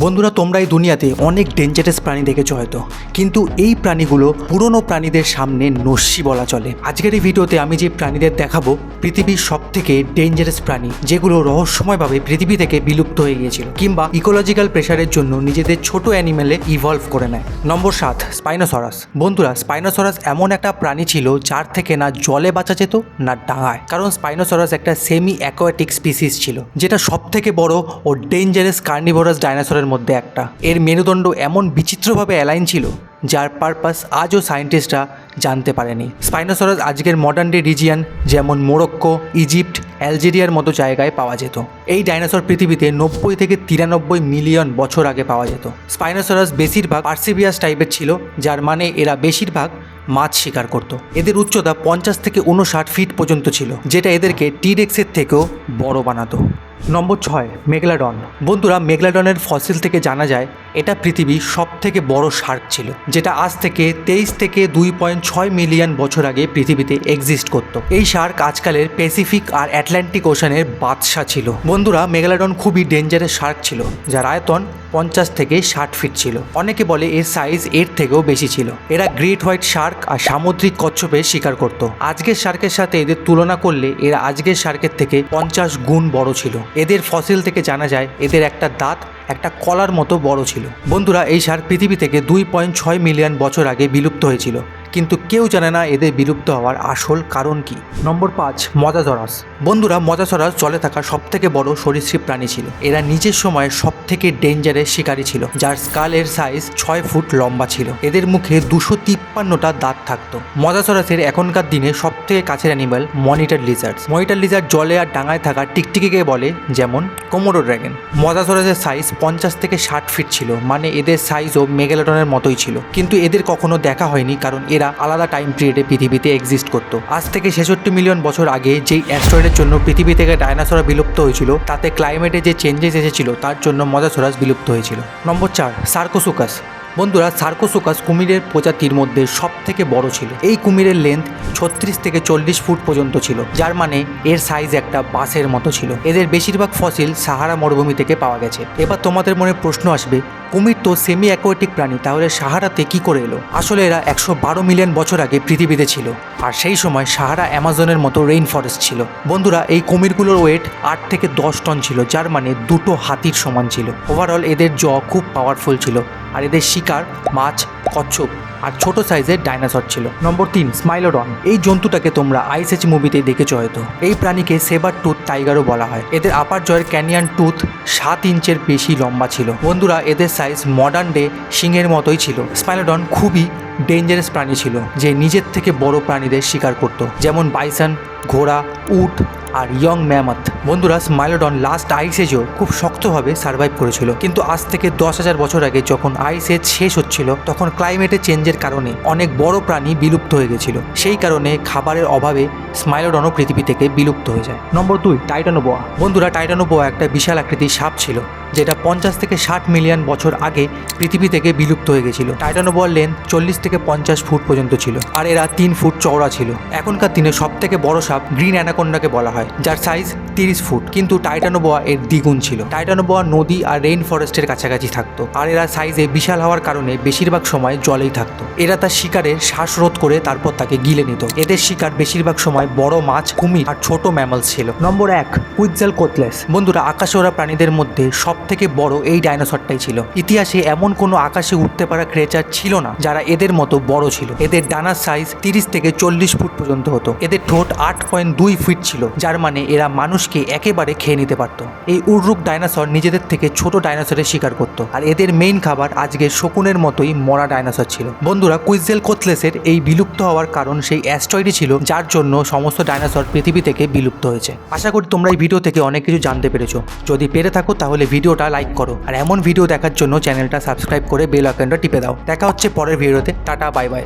বন্ধুরা, তোমরা এই দুনিয়াতে অনেক ডেঞ্জারাস প্রাণী দেখেছ হয়তো, কিন্তু এই প্রাণীগুলো পুরনো প্রাণীদের সামনে নস্যি বলা চলে। আজকের এই ভিডিওতে আমি যে প্রাণীদের দেখাবো, পৃথিবীর সব থেকে ডেঞ্জারাস প্রাণী, যেগুলো রহস্যময়ভাবে পৃথিবী থেকে বিলুপ্ত হয়ে গিয়েছিল, কিংবা ইকোলজিক্যাল প্রেশারের জন্য নিজেদের ছোট অ্যানিমেলে ইভলভ করে নেয়। নম্বর সাত স্পাইনোসরাস বন্ধুরা স্পাইনোসরাস এমন একটা প্রাণী ছিল যার থেকে না জলে বাঁচা যেত, না ডাঙায়। কারণ স্পাইনোসরাস একটা সেমি অ্যাকোয়াটিক স্পিসিস ছিল, যেটা সব থেকে বড় ও ডেঞ্জারাস কার্নিভোরাস ডাইনোসরের মধ্যে একটা। এর মেরুদণ্ড এমন বিচিত্রভাবে অ্যালাইন ছিল, যার পারপাস আজও সায়েন্টিস্টরা জানতে পারেনি। স্পাইনোসরাস আজকের মডার্ন ডে রিজিয়ান যেমন মোরক্কো ইজিপ্ট অ্যালজেরিয়ার মতো জায়গায় পাওয়া যেত। এই ডাইনোসর পৃথিবীতে নব্বই থেকে তিরানব্বই মিলিয়ন বছর আগে পাওয়া যেত। স্পাইনোসরাস বেশিরভাগ পার্সিবিয়াস টাইপের ছিল, যার মানে এরা বেশিরভাগ মাছ শিকার করত। এদের উচ্চতা পঞ্চাশ থেকে উনষাট ফিট পর্যন্ত ছিল, যেটা এদেরকে টিরেক্সের থেকেও বড় বানাতো। নম্বর ছয় মেঘলাডন বন্ধুরা মেঘলাডনের ফসিল থেকে জানা যায়, এটা পৃথিবীর সব থেকে বড় শার্ক ছিল, যেটা আজ থেকে তেইশ থেকে দুই পয়েন্ট ছয় মিলিয়ন বছর আগে পৃথিবীতে এক্সিস্ট করত। এই শার্ক আজকালের প্যাসিফিক আর অ্যাটলান্টিক ওশানের বাদশা ছিল। বন্ধুরা, মেগালাডন খুবই ডেঞ্জারাস শার্ক ছিল, যার আয়তন পঞ্চাশ থেকে ষাট ফিট ছিল। অনেকে বলে এর সাইজ এর থেকেও বেশি ছিল। এরা গ্রেট হোয়াইট শার্ক আর সামুদ্রিক কচ্ছপের শিকার করত। আজকের শার্কের সাথে এদের তুলনা করলে এরা আজকের শার্কের থেকে পঞ্চাশ গুণ বড় ছিল। এদের ফসিল থেকে জানা যায়, এদের একটা দাঁত একটা কলার মতো বড় ছিল। বন্ধুরা, এই সার পৃথিবী থেকে দুই পয়েন্ট ছয় মিলিয়ন বছর আগে বিলুপ্ত হয়েছিল। কিন্তু কেউ জানে না এদের বিলুপ্ত হওয়ার আসল কারণ কি। নম্বর পাঁচ মজাজরাস বন্ধুরা মজাজরাস জলে থাকা সব থেকে বড় সরীসৃপ প্রাণী ছিল। এরা নিজের সময় সব থেকে ডেঞ্জারের শিকারী ছিল, যার স্কালের সাইজ ছয় ফুট লম্বা ছিল। এদের মুখে দুশো তিপ্পান্নটা দাঁত থাকতো। মজাজরাসের এখনকার দিনে সব থেকে কাছের animal monitor lizard monitor lizard জলে আর ডাঙায় থাকা টিকটিকিকে বলে যেমন কোমোডো ড্র্যাগন মজাজরাসের সাইজ পঞ্চাশ থেকে ষাট ফিট ছিল মানে এদের সাইজও মেগালোটনের মতোই ছিল। কিন্তু এদের কখনো দেখা হয়নি, কারণ এরা আলাদা টাইম পিরিয়ডে পৃথিবীতে এক্সিস্ট করতো। আজ থেকে ছেষট্টি মিলিয়ন বছর আগে যেই অ্যাস্ট্রয়েডের জন্য পৃথিবী থেকে ডায়নাসোরা বিলুপ্ত হয়েছিল, তাতে ক্লাইমেটে যে চেঞ্জেস এসেছিল, তার জন্য মজাসোরাস বিলুপ্ত হয়েছিল। নম্বর চার সার্কোসুকাস বন্ধুরা, সার্কোসোকাস কুমিরের প্রজাতির মধ্যে সব থেকে বড় ছিল। এই কুমিরের লেন্থ ছত্রিশ থেকে চল্লিশ ফুট পর্যন্ত ছিল, যার মানে এর সাইজ একটা বাসের মতো ছিল। এদের বেশিরভাগ ফসিল সাহারা মরুভূমি থেকে পাওয়া গেছে। এবার তোমাদের মনে প্রশ্ন আসবে, কুমির তো সেমি অ্যাকোয়েটিক প্রাণী, তাহলে সাহারাতে কি করে এলো? আসলে এরা একশো বারো মিলিয়ন বছর আগে পৃথিবীতে ছিল। আর সেই সময় সাহারা অ্যামাজনের মতো রেইন ফরেস্ট ছিল। বন্ধুরা, এই কুমিরগুলোর ওয়েট আট থেকে দশ টন ছিল, যার মানে দুটো হাতির সমান ছিল। ওভারঅল এদের জ খুব পাওয়ারফুল ছিল, আর এদের শিকার মাছ কচ্ছপ। আর ছোট সাইজের ডাইনোসর ছিল। নম্বর তিন, স্মাইলোডন। এই জন্তুটাকে তোমরা আইস আইসএচ মুভিতে দেখেছ হয়তো। এই প্রাণীকে সেবার টুথ টাইগারও বলা হয়। এদের আপার জয়ের ক্যানিয়ান টুথ সাত ইঞ্চের বেশি লম্বা ছিল। বন্ধুরা, এদের সাইজ মডার্ন ডে সিংহের মতোই ছিল। স্মাইলোডন খুবই ডেঞ্জারাস প্রাণী ছিল, যে নিজের থেকে বড় প্রাণীদের শিকার করত। যেমন বাইসন ঘোড়া, উট আর ইয়ং ম্যামথ বন্ধুরা স্মাইলোডন লাস্ট আইস এজেও খুব শক্তভাবে সার্ভাইভ করেছিল। কিন্তু আজ থেকে দশ হাজার বছর আগে যখন আইস এজ শেষ হচ্ছিল, তখন ক্লাইমেটে চেঞ্জের কারণে অনেক বড় প্রাণী বিলুপ্ত হয়ে গেছিল। সেই কারণে খাবারের অভাবে স্মাইলোডনও পৃথিবী থেকে বিলুপ্ত হয়ে যায়। নম্বর দুই, টাইটানোবোয়া। বন্ধুরা, টাইটানোবোয়া একটা বিশাল আকৃতির সাপ ছিল, যেটা পঞ্চাশ থেকে ষাট মিলিয়ন বছর আগে পৃথিবী থেকে বিলুপ্ত হয়ে গেছিল। টাইটানোবোয়ার লেন্থ চল্লিশ থেকে পঞ্চাশ ফুট পর্যন্ত ছিল, আর এরা তিন ফুট চওড়া ছিল। এখনকার দিনে সব থেকে বড় সাপ গ্রিন অ্যানাকোন্ডাকে বলা হয়, যার সাইজ তিরিশ ফুট কিন্তু টাইটানোবোয়া এর দ্বিগুণ ছিল। টাইটানোবোয়া নদী আর রেইন ফরেস্টের কাছাকাছি থাকতো আর এরা সাইজে বিশাল হওয়ার কারণে বেশিরভাগ সময় জলেই থাকতো। এরা তার শিকারের শ্বাসরোধ করে তারপর তাকে গিলে নিত। এদের শিকার বেশিরভাগ সময় বড় মাছ কুমির আর ছোট ম্যামলস ছিল। নম্বর এক কুইজাল কোতলেস বন্ধুরা আকাশে ওরা প্রাণীদের মধ্যে সব থেকে বড় এই ডাইনোসরটাই ছিল। ইতিহাসে এমন কোনো আকাশে উঠতে পারা ক্রেচার ছিল না যারা এদের মতো বড় ছিল। এদের ডানার সাইজ তিরিশ থেকে চল্লিশ ফুট পর্যন্ত হতো। এদের ঠোঁট আট পয়েন্ট দুই ফিট ছিল যার মানে এরা মানুষকে একেবারে খেয়ে নিতে পারত। এই উর্রুক ডাইনোসর নিজেদের থেকে ছোট ডাইনোসরের শিকার করত। আর এদের মেইন খাবার আজকে শকুনের মতোই মরা ডাইনোসর ছিল। বন্ধুরা, কুইজেল কোথলেসের এই বিলুপ্ত হওয়ার কারণ সেই অ্যাস্ট্রয়েডই ছিল, যার জন্য সমস্ত ডাইনোসর পৃথিবী থেকে বিলুপ্ত হয়েছে। আশা করি তোমরা এই ভিডিও থেকে অনেক কিছু জানতে পেরেছ। যদি পেরে থাকো, তাহলে ভিডিওটা লাইক করো। আর এমন ভিডিও দেখার জন্য চ্যানেলটা সাবস্ক্রাইব করে বেল আইকনটা টিপে দাও। দেখা হচ্ছে পরের ভিডিওতে। Tata, bye bye.